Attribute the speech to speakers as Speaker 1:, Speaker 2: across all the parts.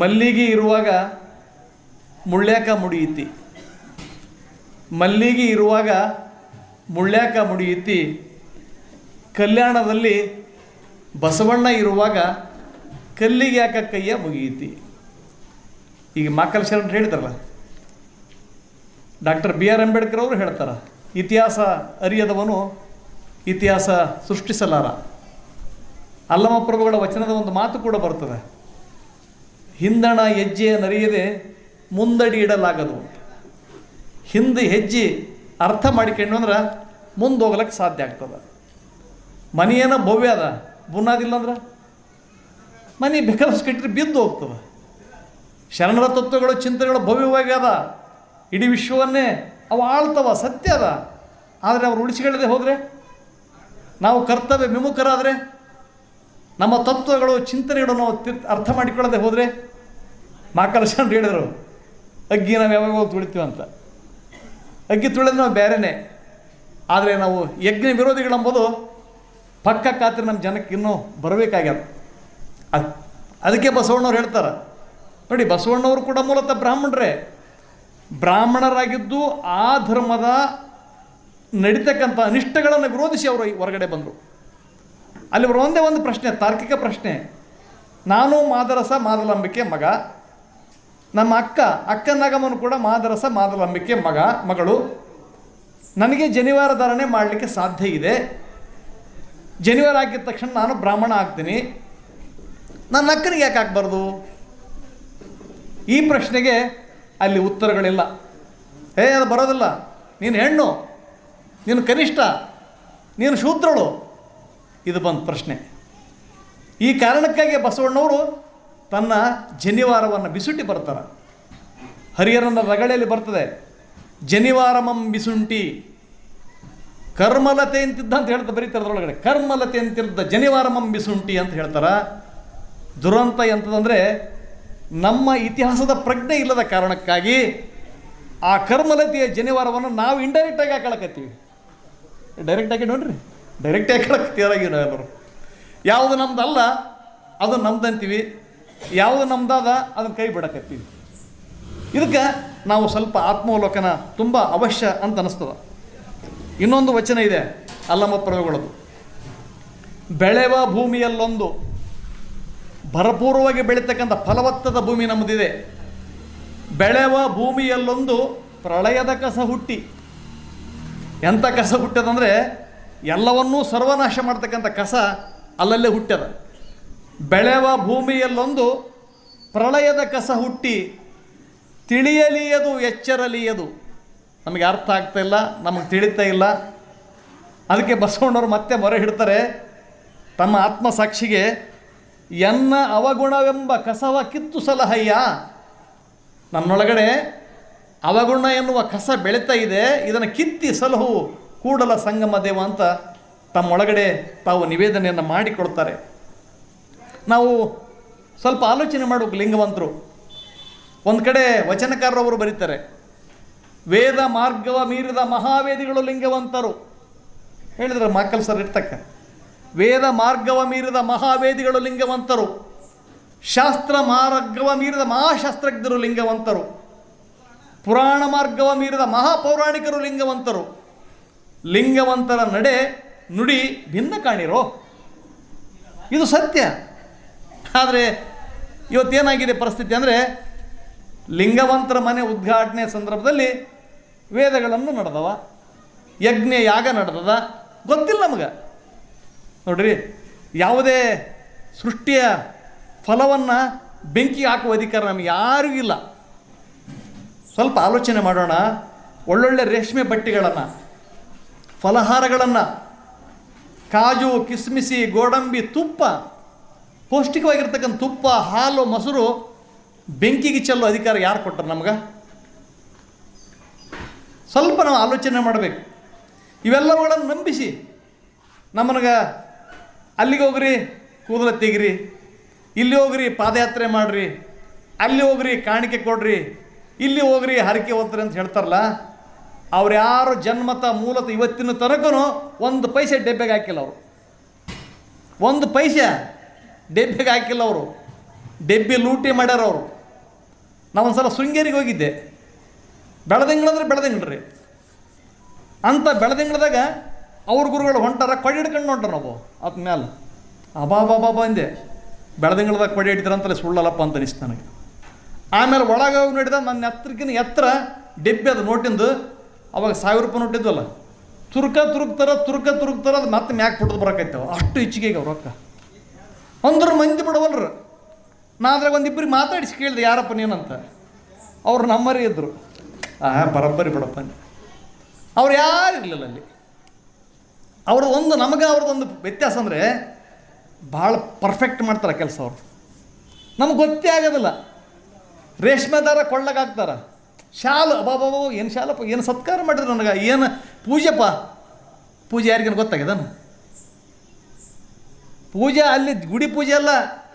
Speaker 1: ಮಲ್ಲಿಗೆ ಇರುವಾಗ ಮುಳ್ಳ್ಯಾಕ ಮುಡಿಯಿತಿ. ಮಲ್ಲಿಗೆ ಇರುವಾಗ ಮುಳ್ಳ್ಯಾಕ ಮುಡಿಯಿತಿ. ಕಲ್ಯಾಣದಲ್ಲಿ ಬಸವಣ್ಣ ಇರುವಾಗ ಕಲ್ಲಿಗೆ ಯಾಕ ಕೈಯ ಮುಗಿಯಿತಿ. ಈಗ ಮಾಕಲ್ ಶರಣರು ಹೇಳಿದಾರಲ್ಲ, ಡಾಕ್ಟರ್ ಬಿ ಆರ್ ಅಂಬೇಡ್ಕರ್ ಅವರು ಹೇಳ್ತಾರೆ, ಇತಿಹಾಸ ಅರಿಯದವನು ಇತಿಹಾಸ ಸೃಷ್ಟಿಸಲಾರ. ಅಲ್ಲಮ ಪ್ರಭುಗಳ ವಚನದ ಒಂದು ಮಾತು ಕೂಡ ಬರ್ತದೆ. ಹಿಂದಣ ಹೆಜ್ಜೆ ನರಿಯದೆ ಮುಂದಡಿ ಇಡಲಾಗದು. ಹಿಂದೆ ಹೆಜ್ಜೆ ಅರ್ಥ ಮಾಡಿಕೊಂಡು ಅಂದ್ರೆ ಮುಂದೆ ಹೋಗ್ಲಿಕ್ಕೆ ಸಾಧ್ಯ ಆಗ್ತದೆ. ಮನೆಯೇನ ಭವ್ಯ ಅದ ಬುನಾದಿಲ್ಲ ಅಂದ್ರೆ ಮನೆ ಬೇಕಾದಷ್ಟು ಕಟ್ಟಿದ್ರೆ ಬಿದ್ದು ಹೋಗ್ತದೆ. ಶರಣರ ತತ್ವಗಳು ಚಿಂತನೆಗಳು ಭವ್ಯವಾಗಿ ಅದ. ಇಡೀ ವಿಶ್ವವನ್ನೇ ಅವು ಆಳ್ತವ, ಸತ್ಯ ಅದ. ಆದರೆ ಅವ್ರು ಉಳಿಸಿಕೊಳ್ಳದೆ ಹೋದರೆ ನಾವು ಕರ್ತವ್ಯ ವಿಮುಖರಾದರೆ ನಮ್ಮ ತತ್ವಗಳು ಚಿಂತನೆಗಳನ್ನು ಅರ್ಥ ಮಾಡಿಕೊಳ್ಳದೆ ಹೋದರೆ ಮಾಕಲ ಶರಣರು ಹೇಳಿದರು ಅಗ್ಗಿ ನಾವು ಯಾವಾಗ ಹೋಗಿ ತುಳಿತೀವಿ ಅಂತ. ಅಗ್ಗಿ ತುಳಿದ್ರೆ ನಾವು ಬೇರೆನೇ. ಆದರೆ ನಾವು ಯಜ್ಞ ವಿರೋಧಿಗಳಂಬುದು ಪಕ್ಕ ಖಾತ್ರಿ ನಮ್ಮ ಜನಕ್ಕೆ ಇನ್ನೂ ಬರಬೇಕಾಗ್ಯದ. ಅದು, ಅದಕ್ಕೆ ಬಸವಣ್ಣವ್ರು ಹೇಳ್ತಾರೆ. ನೋಡಿ, ಬಸವಣ್ಣವರು ಕೂಡ ಮೂಲತಃ ಬ್ರಾಹ್ಮಣರೇ. ಬ್ರಾಹ್ಮಣರಾಗಿದ್ದು ಆ ಧರ್ಮದ ನಡೀತಕ್ಕಂಥ ಅನಿಷ್ಟಗಳನ್ನು ವಿರೋಧಿಸಿ ಅವರು ಹೊರಗಡೆ ಬಂದರು. ಅಲ್ಲಿ ಬರೋ ಒಂದೇ ಒಂದು ಪ್ರಶ್ನೆ, ತಾರ್ಕಿಕ ಪ್ರಶ್ನೆ. ನಾನು ಮಾದರಸ ಮಾದಲಂಬಿಕೆ ಮಗ. ನಮ್ಮ ಅಕ್ಕ ಅಕ್ಕನಾಗಮನು ಕೂಡ ಮಾದರಸ ಮಾದಲಂಬಿಕೆ ಮಗ, ಮಗಳು. ನನಗೆ ಜನಿವಾರ ಧಾರಣೆ ಮಾಡಲಿಕ್ಕೆ ಸಾಧ್ಯ ಇದೆ. ಜನಿವಾರ ಆಗಿದ ತಕ್ಷಣ ನಾನು ಬ್ರಾಹ್ಮಣ ಆಗ್ತೀನಿ. ನನ್ನ ಅಕ್ಕನಿಗೆ ಯಾಕೆ ಹಾಕ್ಬಾರ್ದು ಈ ಪ್ರಶ್ನೆಗೆ ಅಲ್ಲಿ ಉತ್ತರಗಳಿಲ್ಲ. ಏ, ಅದು ಬರೋದಿಲ್ಲ. ನೀನು ಹೆಣ್ಣು, ನೀನು ಕನಿಷ್ಠ, ನೀನು ಶೂದ್ರಳು. ಇದು ಬಂದು ಪ್ರಶ್ನೆ. ಈ ಕಾರಣಕ್ಕಾಗಿ ಬಸವಣ್ಣವರು ತನ್ನ ಜನಿವಾರವನ್ನು ಬಿಸುಟಿ ಬರ್ತಾರೆ. ಹರಿಹರನ ರಗಳೆಯಲ್ಲಿ ಬರ್ತದೆ, ಜನಿವಾರಮಂ ಬಿಸುಂಟಿ. ಕರ್ಮಲತೆ ಅಂತಿದ್ದ ಅಂತ ಹೇಳ್ತಾ ಬರೀತಾರೆ ಅದರೊಳಗಡೆ. ಕರ್ಮಲತೆ ಅಂತಿದ್ದ ಜನಿವಾರಮಂ ಬಿಸುಂಟಿ ಅಂತ ಹೇಳ್ತಾರೆ. ದುರಂತ ಎಂಥದಂದರೆ ನಮ್ಮ ಇತಿಹಾಸದ ಪ್ರಜ್ಞೆ ಇಲ್ಲದ ಕಾರಣಕ್ಕಾಗಿ ಆ ಕರ್ಮಲತೆಯ ಜನಿವಾರವನ್ನು ನಾವು ಇಂಡೈರೆಕ್ಟಾಗಿ ಹಾಕೊಳಕತ್ತೀವಿ. ಡೈರೆಕ್ಟಾಗಿ ನೋಡ್ರಿ. ಡೈರೆಕ್ಟಾಗಿ ಹಾಕೊಳಕತ್ತೀವಿ ನಾವೆಲ್ಲರೂ ಯಾವುದು ನಮ್ದಲ್ಲ, ಅದು ನಮ್ದಂತೀವಿ ಯಾವುದು ನಮ್ದಾದ ಅದನ್ನು ಕೈ ಬಿಡಕತ್ತೀವಿ ಇದಕ್ಕೆ ನಾವು ಸ್ವಲ್ಪ ಆತ್ಮಾವಲೋಕನ ತುಂಬ ಅವಶ್ಯ ಅಂತ ಅನ್ನಿಸ್ತದೆ ಇನ್ನೊಂದು ವಚನ ಇದೆ, ಅಲ್ಲಮ್ಮ ಪ್ರಯೋಗಗಳದು ಬೆಳೆವ ಭೂಮಿಯಲ್ಲೊಂದು ಭರಪೂರ್ವವಾಗಿ ಬೆಳೀತಕ್ಕಂಥ ಫಲವತ್ತದ ಭೂಮಿ ನಮ್ಮದಿದೆ. ಬೆಳೆವ ಭೂಮಿಯಲ್ಲೊಂದು ಪ್ರಳಯದ ಕಸ ಹುಟ್ಟಿ. ಎಂಥ ಕಸ ಹುಟ್ಟ್ಯದಂದರೆ ಎಲ್ಲವನ್ನೂ ಸರ್ವನಾಶ ಮಾಡ್ತಕ್ಕಂಥ ಕಸ ಅಲ್ಲಲ್ಲೇ ಹುಟ್ಟ್ಯದ ಬೆಳೆವ ಭೂಮಿಯಲ್ಲೊಂದು ಪ್ರಳಯದ ಕಸ ಹುಟ್ಟಿ ತಿಳಿಯಲಿಯದು, ಎಚ್ಚರಲಿಯದು. ನಮಗೆ ಅರ್ಥ ಆಗ್ತಾ ಇಲ್ಲ, ನಮಗೆ ತಿಳಿತಾ ಇಲ್ಲ. ಅದಕ್ಕೆ ಬಸವಣ್ಣವ್ರು ಮತ್ತೆ ಮೊರೆ ಹಿಡ್ತಾರೆ ತಮ್ಮ ಆತ್ಮಸಾಕ್ಷಿಗೆ ಎನ್ನ ಅವಗುಣವೆಂಬ ಕಸವ ಕಿತ್ತು ಸಲಹಯ್ಯ. ನನ್ನೊಳಗಡೆ ಅವಗುಣ ಎನ್ನುವ ಕಸ ಬೆಳೀತಾ ಇದೆ, ಇದನ್ನು ಕಿತ್ತಿ ಸಲಹು ಕೂಡಲ ಸಂಗಮ ದೇವ ಅಂತ ತಮ್ಮೊಳಗಡೆ ತಾವು ನಿವೇದನೆಯನ್ನು ಮಾಡಿಕೊಡ್ತಾರೆ. ನಾವು ಸ್ವಲ್ಪ ಆಲೋಚನೆ ಮಾಡಬೇಕು ಲಿಂಗವಂತರು, ಒಂದು ಕಡೆ ವಚನಕಾರರವರು ಬರೀತಾರೆ, ವೇದ ಮಾರ್ಗವ ಮೀರಿದ ಮಹಾವೇದಿಗಳು ಲಿಂಗವಂತರು. ಹೇಳಿದ್ರೆ ಮಾಕಲ್ ಸರ್ ಇರ್ತಕ್ಕ, ವೇದ ಮಾರ್ಗವ ಮೀರಿದ ಮಹಾವೇದಿಗಳು ಲಿಂಗವಂತರು, ಶಾಸ್ತ್ರ ಮಾರ್ಗವ ಮೀರಿದ ಮಹಾಶಾಸ್ತ್ರಜ್ಞರು ಲಿಂಗವಂತರು, ಪುರಾಣ ಮಾರ್ಗವ ಮೀರಿದ ಮಹಾಪೌರಾಣಿಕರು ಲಿಂಗವಂತರು. ಲಿಂಗವಂತರ ನಡೆ ನುಡಿ ಭಿನ್ನ ಕಾಣಿರೋ? ಇದು ಸತ್ಯ. ಆದರೆ ಇವತ್ತೇನಾಗಿದೆ ಪರಿಸ್ಥಿತಿ ಅಂದರೆ ಲಿಂಗವಂತರ ಮನೆ ಉದ್ಘಾಟನೆ ಸಂದರ್ಭದಲ್ಲಿ ವೇದಗಳನ್ನು ನಡೆದವ, ಯಜ್ಞ ಯಾಗ ನಡೆದದ, ಗೊತ್ತಿಲ್ಲ ನಮಗೆ. ನೋಡ್ರಿ, ಯಾವುದೇ ಸೃಷ್ಟಿಯ ಫಲವನ್ನು ಬೆಂಕಿ ಹಾಕುವ ಅಧಿಕಾರ ನಮಗೆ ಯಾರಿಗೂ ಇಲ್ಲ. ಸ್ವಲ್ಪ ಆಲೋಚನೆ ಮಾಡೋಣ, ಒಳ್ಳೊಳ್ಳೆ ರೇಷ್ಮೆ ಬಟ್ಟೆಗಳನ್ನು ಫಲಹಾರಗಳನ್ನು, ಕಾಜು, ಕಿಸ್ಮಿಸಿ, ಗೋಡಂಬಿ, ತುಪ್ಪ, ಪೌಷ್ಟಿಕವಾಗಿರ್ತಕ್ಕಂಥ ತುಪ್ಪ, ಹಾಲು, ಮೊಸರು, ಬೆಂಕಿಗೆ ಚೆಲ್ಲೋ ಅಧಿಕಾರ ಯಾರು ಕೊಟ್ಟರು ನಮ್ಗೆ? ಸ್ವಲ್ಪ ನಾವು ಆಲೋಚನೆ ಮಾಡಬೇಕು. ಇವೆಲ್ಲವುಗಳನ್ನು ನಂಬಿಸಿ ನಮ್ಮನಿಗೆ ಅಲ್ಲಿಗೆ ಹೋಗ್ರಿ, ಕೂದಲ ತೆಗಿರಿ, ಇಲ್ಲಿ ಹೋಗ್ರಿ, ಪಾದಯಾತ್ರೆ ಮಾಡಿರಿ, ಅಲ್ಲಿ ಹೋಗ್ರಿ, ಕಾಣಿಕೆ ಕೊಡ್ರಿ, ಇಲ್ಲಿ ಹೋಗ್ರಿ, ಹರಕೆ ಓದ್ರಿ ಅಂತ ಹೇಳ್ತಾರಲ್ಲ ಅವ್ರು ಯಾರು ಜನ್ಮತ ಮೂಲತ ಇವತ್ತಿನ ತನಕನೂ ಒಂದು ಪೈಸೆ ಡೆಬ್ಬೆಗೆ ಹಾಕಿಲ್ಲ ಅವರು. ಒಂದು ಪೈಸೆ ಡೆಬ್ಬೆಗೆ ಹಾಕಿಲ್ಲ ಅವರು. ಡೆಬ್ಬಿ ಲೂಟಿ ಮಾಡ್ಯಾರ ಅವರು. ನಾವೊಂದು ಸಲ ಶೃಂಗೇರಿಗೆ ಹೋಗಿದ್ದೆ. ಬೆಳದಿಂಗಳಂದ್ರೆ ಬೆಳದಿಂಗ್ಳ್ರಿ ಅಂಥ ಬೆಳದಿಂಗಳದಾಗ ಅವ್ರ ಗುರುಗಳು ಹೊಂಟಾರ, ಕೊಡಿ ಹಿಡ್ಕೊಂಡು ನೋಡ್ರಿ ನಾವು ಅದ. ಅಬಾಬಾಬಾ ಬಂದೆ ಬೆಳದಿಂಗಳದಾಗ ಕೊಡಿ ಹಿಡಿದ್ರಂತಲೇ ಸುಳ್ಳಲ್ಲಪ್ಪ ಅಂತ ಅನಿಸ್ತು ನನಗೆ. ಆಮೇಲೆ ಒಳಗೆ ಹೋಗಿ ನೋಡಿದ ನನ್ನ ಎತ್ತರಕ್ಕಿಂತ ಎತ್ತರ ಡೆಬ್ಬಿ ಅದು ನೋಟಿಂದು ಅವಾಗ ಸಾವಿರ ರೂಪಾಯಿ ನೋಟಿದ್ವಲ್ಲ ತುರ್ಕ ತುರುಕ್ತಾರ ತುರ್ಕ ತುರುಕ್ತಾರ ಅದು ಮತ್ತೆ ಮ್ಯಾಕ್ ಬಿಡೋದು ಬರಕೈತವ ಅಷ್ಟು ಹೆಚ್ಚಿಗೆ ಈಗ ರೊಕ್ಕ. ಅಂದ್ರೆ ಮಂದಿ ಬಿಡವಲ್ರು. ನಾ ಅದ್ರಾಗ ಒಂದಿಬ್ಬರಿಗೆ ಮಾತಾಡಿಸಿ ಕೇಳಿದೆ, ಯಾರಪ್ಪ ನೀನಂತ ಅವ್ರು ನಮ್ಮರೇ ಇದ್ದರು ಆ ಬರೋಬ್ಬರಿ ಬಿಡಪ್ಪ. ಅವ್ರು ಯಾರು ಇರಲಿಲ್ಲ ಅಲ್ಲಿ? ಅವ್ರ ಒಂದು, ನಮಗೆ ಅವ್ರದ್ದೊಂದು ವ್ಯತ್ಯಾಸ ಅಂದರೆ ಭಾಳ ಪರ್ಫೆಕ್ಟ್ ಮಾಡ್ತಾರೆ ಕೆಲಸ ಅವರು. ನಮ್ಗೆ ಗೊತ್ತೇ ಆಗೋದಿಲ್ಲ. ರೇಷ್ಮೆ ದಾರ ಕೊಳ್ಳಗಾಕ್ತಾರ. ಶಾಲು ಬಾಬಾ ಏನು ಶಾಲಪ್ಪ ಏನು ಸತ್ಕಾರ ಮಾಡಿದ್ರು ನನಗೆ? ಏನು ಪೂಜೆಪ್ಪ? ಪೂಜೆ ಯಾರಿಗೇನು ಗೊತ್ತಾಗ್ಯದನು ಪೂಜೆ ಅಲ್ಲಿ ಗುಡಿ ಪೂಜೆ ಅಲ್ಲ,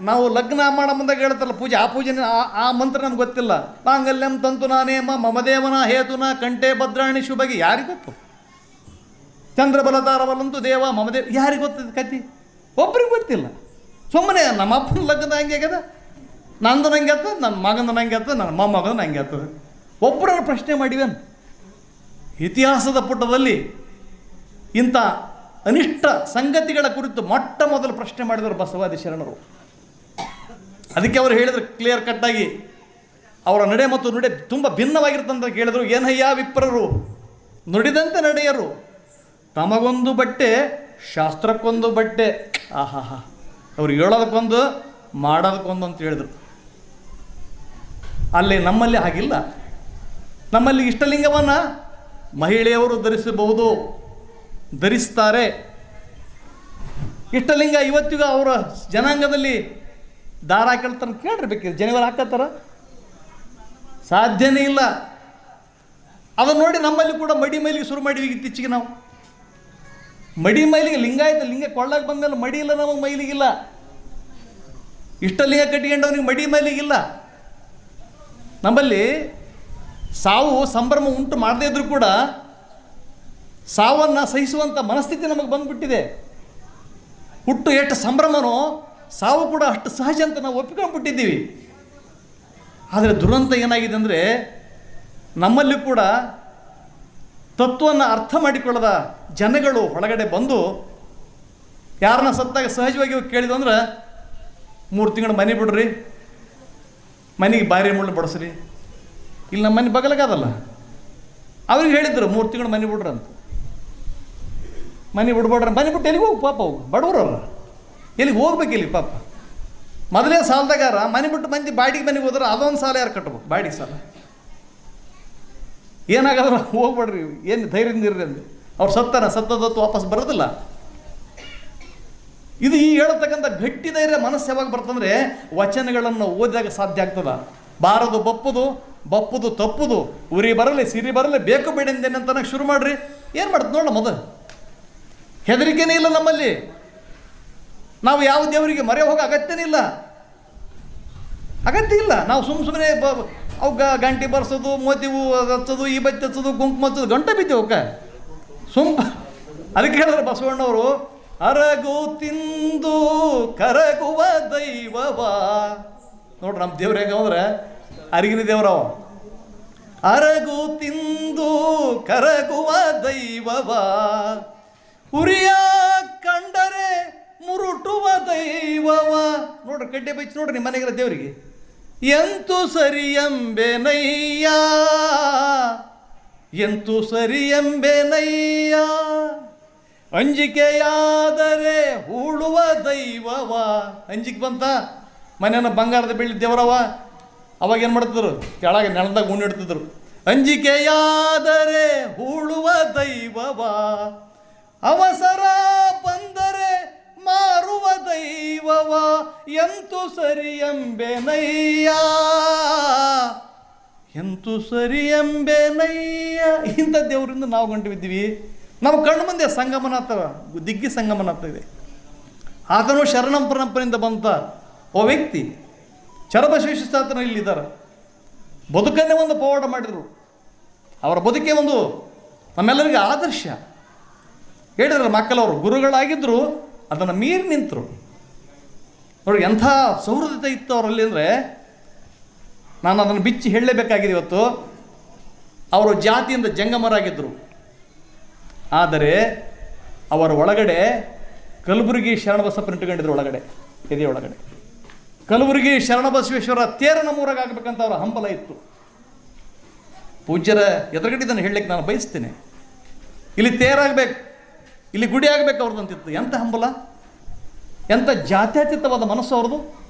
Speaker 1: ನಾವು ಲಗ್ನ ಮಾಡೋ ಮುಂದಾಗ ಹೇಳ್ತಾರಲ್ಲ, ಪೂಜೆ, ಆ ಪೂಜೆ ಆ- ಆ ಮಂತ್ರ ನಮ್ಗೆ ಗೊತ್ತಿಲ್ಲ. ಮಾಂಗಲ್ಯಂ ತಂತು ನಾನೇಮ ಮಮದೇವನ ಹೇತುನ, ಕಂಠೆ ಭದ್ರಾಣಿ ಶುಭಗೆ, ಯಾರಿಗೆ ಗೊತ್ತು? ಚಂದ್ರಬಲತಾರವಲ್ಲಂತೂ ದೇವ ಮಮದೇವ ಯಾರಿಗೆ ಗೊತ್ತದ ಕತಿ ಒಬ್ರಿಗೆ ಗೊತ್ತಿಲ್ಲ. ಸುಮ್ಮನೆ ನಮ್ಮ ಅಪ್ಪನ ಲಗ್ನ ಹಂಗೆ ಆಗ್ಯದ? ನಂದು ನಂಗೆ ಆಗ್ತದೆ? ನನ್ನ ಮಗಂದು ನಂಗೆ ಆಗ್ತದೆ? ನನ್ನ ಮೊಮ್ಮಗನ ನಂಗೆ ಆಗ್ತದೆ? ಒಬ್ಬರನ್ನ ಪ್ರಶ್ನೆ ಮಾಡಿವೇನು? ಇತಿಹಾಸದ ಪುಟದಲ್ಲಿ ಇಂಥ ಅನಿಷ್ಟ ಸಂಗತಿಗಳ ಕುರಿತು ಮೊಟ್ಟ ಮೊದಲು ಪ್ರಶ್ನೆ ಮಾಡಿದರು ಬಸವಾದಿ ಶರಣರು. ಅದಕ್ಕೆ ಅವರು ಹೇಳಿದರು ಕ್ಲಿಯರ್ ಕಟ್ಟಾಗಿ ಅವರ ನಡೆ ಮತ್ತು ನುಡೆ ತುಂಬ ಭಿನ್ನವಾಗಿರ್ತಂತ ಕೇಳಿದ್ರು. ಏನಯ್ಯ ವಿಪ್ರರು? ನುಡಿದಂತೆ ನಡೆಯರು. ತಮಗೊಂದು ಬಟ್ಟೆ, ಶಾಸ್ತ್ರಕ್ಕೊಂದು ಬಟ್ಟೆ. ಆಹಾಹಾ. ಅವ್ರು ಹೇಳೋದಕ್ಕೊಂದು, ಮಾಡೋದಕ್ಕೊಂದು ಅಂತ ಹೇಳಿದರು. ಅಲ್ಲಿ ನಮ್ಮಲ್ಲಿ ಹಾಗಿಲ್ಲ. ನಮ್ಮಲ್ಲಿ ಇಷ್ಟಲಿಂಗವನ್ನು ಮಹಿಳೆಯವರು ಧರಿಸಬಹುದು, ಧರಿಸ್ತಾರೆ. ಇಷ್ಟಲಿಂಗ ಇವತ್ತಿಗೂ ಅವರ ಜನಾಂಗದಲ್ಲಿ ದಾರ ಹಾಕಿರ್ತಾರ ಕೇಳ್ರಿ ಬೇಕಿದ್ರೆ ಜನಿವಾರ ಹಾಕತ್ತಾರ? ಸಾಧ್ಯನೇ ಇಲ್ಲ. ಅದನ್ನು ನೋಡಿ ನಮ್ಮಲ್ಲಿ ಕೂಡ ಮಡಿ ಮೈಲಿಗೆ ಶುರು ಮಾಡಿವಿ ಇತ್ತೀಚೆಗೆ ನಾವು. ಮಡಿ ಮೈಲಿಗೆ ಲಿಂಗಾಯತ, ಲಿಂಗ ಕೊಳ್ಳಕ್ಕೆ ಬಂದ್ಮೇಲೆ ಮಡಿ ಇಲ್ಲ ನಮಗೆ ಮೈಲಿಗಿಲ್ಲ ಇಷ್ಟಲಿಂಗ ಕಟ್ಟಿಕೊಂಡವನಿಗೆ ಮಡಿ ಮೈಲಿಗಿಲ್ಲ ನಮ್ಮಲ್ಲಿ ಸಾವು ಸಂಭ್ರಮ ಉಂಟು ಮಾಡದೇ ಇದ್ರೂ ಕೂಡ ಸಾವನ್ನು ಸಹಿಸುವಂಥ ಮನಸ್ಥಿತಿ ನಮಗೆ ಬಂದುಬಿಟ್ಟಿದೆ. ಹುಟ್ಟು ಎಷ್ಟು ಸಂಭ್ರಮನೋ ಸಾವು ಕೂಡ ಅಷ್ಟು ಸಹಜ ಅಂತ ನಾವು ಒಪ್ಪಿಕೊಂಡ್ಬಿಟ್ಟಿದ್ದೀವಿ. ಆದರೆ ದುರಂತ ಏನಾಗಿದೆ ಅಂದರೆ ನಮ್ಮಲ್ಲಿ ಕೂಡ ತತ್ವವನ್ನು ಅರ್ಥ ಮಾಡಿಕೊಳ್ಳದ ಜನಗಳು ಒಳಗಡೆ ಬಂದು ಯಾರನ್ನ ಸತ್ತಾಗ ಸಹಜವಾಗಿ ಕೇಳಿದಂದ್ರೆ ಮೂರು ತಿಂಗಳು ಮನೆ ಬಿಡ್ರಿ, ಮನೆಗೆ ಬಾರಿ ಮುಳ್ಳು ಬಡಿಸ್ರಿ. ಇಲ್ಲಿ ನಮ್ಮ ಮನೆ ಬಗಲಗದಲ್ಲ? ಅವ್ರಿಗೆ ಹೇಳಿದ್ರು, ಮೂರು ತಿಂಗಳು ಮನೆ ಬಿಡ್ರಿ ಅಂತ ಮನೆ ಬಿಡ್ಬೇಡ್ರಿ ಮನೆ ಬಿಟ್ಟು ಎಲ್ಲಿಗೆ ಹೋಗು ಪಾಪ ಅವು ಬಡವರು ಅವ್ರು. ಎಲ್ಲಿಗೆ ಹೋಗ್ಬೇಕು ಇಲ್ಲಿ ಪಾಪ? ಮೊದಲೇ ಸಾಲದಾಗಾರ, ಮನೆ ಬಿಟ್ಟು ಮಂದಿ ಬಾಡಿಗೆ ಮನೆಗೆ ಹೋದ್ರೆ ಅದೊಂದು ಸಾಲ ಯಾರು ಕಟ್ಬೇಕು? ಬಾಡಿಗೆ ಸಾಲ. ಏನಾಗದ್ರ ಹೋಗ್ಬೇಡ್ರಿ, ಏನು ಧೈರ್ಯದಿಂದ ಇರ್ರಿ ಅಂದ್ರೆ ಅವ್ರು ಸತ್ತಾನ ಸತ್ತದತ್ತು ವಾಪಸ್ ಬರೋದಿಲ್ಲ. ಇದು ಈ ಹೇಳತಕ್ಕಂಥ ಗಟ್ಟಿ ಧೈರ್ಯ ಮನಸ್ಸು ಯಾವಾಗ ಬರ್ತಂದ್ರೆ ವಚನಗಳನ್ನು ಓದಿದಾಗ ಸಾಧ್ಯ ಆಗ್ತದ. ಬಾರದು, ಬಪ್ಪುದು ಬಪ್ಪುದು ತಪ್ಪುದು, ಉರಿ ಬರಲಿ, ಸಿರಿ ಬರಲಿ, ಬೇಕು ಬೇಡಂದೇನಂತನ ಶುರು ಮಾಡ್ರಿ. ಏನು ಮಾಡ್ತದೆ ನೋಡ ಮೊದಲು. ಹೆದರಿಕೆನೇ ಇಲ್ಲ ನಮ್ಮಲ್ಲಿ. ನಾವು ಯಾವ ದೇವರಿಗೆ ಮರೆ ಹೋಗೋ ಅಗತ್ಯನೇ ಇಲ್ಲ. ಅಗತ್ಯ ಇಲ್ಲ. ನಾವು ಸುಮ್ಮ ಸುಮ್ಮನೆ ಬ, ಅವು ಗಂಟೆ ಬರ್ಸೋದು ಮೋತಿವು ಹಚ್ಚೋದು, ಈ ಬತ್ತಿ ಹಚ್ಚೋದು, ಕುಂಕುಮ ಹಚ್ಚೋದು, ಗಂಟೆ ಬಿದ್ದೆ ಅವಕ್ಕೆ. ಸುಮ್, ಅದಕ್ಕೆ ಹೇಳಿದ್ರೆ ಬಸವಣ್ಣವರು, ಅರಗು ತಿಂದು ಕರಗುವ ದೈವವ. ನೋಡ್ರಿ ನಮ್ಮ ದೇವ್ರ ಹೇಗೆ ಅಂದ್ರೆ ಅರಿಗಿನ ದೇವರವ ಅರಗು ತಿಂದು ಕರಗುವ ದೈವವ. ಉರಿಯ ಕಂಡರೆ ಮುರುಟುವ ದೈವವ. ನೋಡ್ರಿ, ಕಡ್ಡೆ ಬೈಚ್ ನೋಡ್ರಿ ನಿಮ್ಮ ಮನೆಗಿರೋ ದೇವರಿಗೆ. ಎಂತು ಸರಿ ಎಂಬೆನಯ್ಯ? ಎಂತು ಸರಿ ಎಂಬೆನಯ್ಯ? ಅಂಜಿಕೆಯಾದರೆ ಹೂಳುವ ದೈವವ. ಅಂಜಿಕೆ ಬಂತ? ಮನೆಯನ್ನು ಬಂಗಾರದ ಬೆಳ್ಳಿ ದೇವರವ? ಅವಾಗ ಏನು ಮಾಡ್ತಿದ್ರು? ಕೆಳಗೆ ನೆಲದಾಗ ಉಣ್ಣಿಡ್ತಿದ್ರು ಅಂಜಿಕೆಯಾದರೆ ಹೂಳುವ ದೈವವ, ಅವಸರ ಬಂದರೆ ಮಾರುವ ದೈವವ, ಎಂತು ಸರಿ ಎಂಬೆನಯ್ಯ? ಎಂತು ಸರಿ ಎಂಬೆನಯ್ಯ? ಇಂಥ ದೇವರಿಂದ ನಾವು ಗಂಟು ಬಿದ್ದೀವಿ ನಮ್ಮ ಕಣ್ಣು ಮುಂದೆ ಸಂಗಮನಾಥ ದಿಗ್ಗಿ ಸಂಗಮನಾಥ ಇದೆ. ಆತನು ಶರಣಂ ಪರಂಪರೆಯಿಂದ ಬಂತ ಓ ವ್ಯಕ್ತಿ ಚರಬಶೇಷಾತನ ಇಲ್ಲಿದ್ದಾರೆ. ಬದುಕನ್ನೇ ಒಂದು ಪವಾಡ ಮಾಡಿದರು. ಅವರ ಬದುಕೆ ಒಂದು ನಮ್ಮೆಲ್ಲರಿಗೆ ಆದರ್ಶ. ಹೇಳಿದ್ರು ಮಕ್ಕಳವರು ಗುರುಗಳಾಗಿದ್ದರು ಅದನ್ನು ಮೀರಿ ನಿಂತರು. ನೋಡಿ, ಎಂಥ ಸೌಹೃದತೆ ಇತ್ತು ಅವರಲ್ಲಿ ಅಂದರೆ, ನಾನು ಅದನ್ನು ಬಿಚ್ಚಿ ಹೇಳಲೇಬೇಕಾಗಿದೆ ಇವತ್ತು. ಅವರು ಜಾತಿಯಿಂದ ಜಂಗಮರಾಗಿದ್ದರು ಆದರೆ, ಅವರ ಒಳಗಡೆ ಕಲಬುರಗಿ ಶರಣಬಸಪ್ಪನ ನಿಂಟುಕೊಂಡಿದ್ರು ಒಳಗಡೆ ಇದೇ ಒಳಗಡೆ. ಕಲಬುರಗಿ ಶರಣಬಸವೇಶ್ವರ ತೇರ ಆಗಬೇಕಂತ ಅವರ ಹಂಬಲ ಇತ್ತು. ಪೂಜ್ಯರ ಎದುರುಗಡೆ ಇದನ್ನು ಹೇಳಲಿಕ್ಕೆ ನಾನು ಬಯಸ್ತೇನೆ. ಇಲ್ಲಿ ತೇರಾಗಬೇಕು ಇಲ್ಲಿ ಗುಡಿ ಆಗಬೇಕು ಅವ್ರದ್ದಂತಿತ್ತು. ಎಂಥ ಹಂಬಲ? ಎಂಥ ಜಾತ್ಯತೀತವಾದ ಮನಸ್ಸು ಅವ್ರದ್ದು?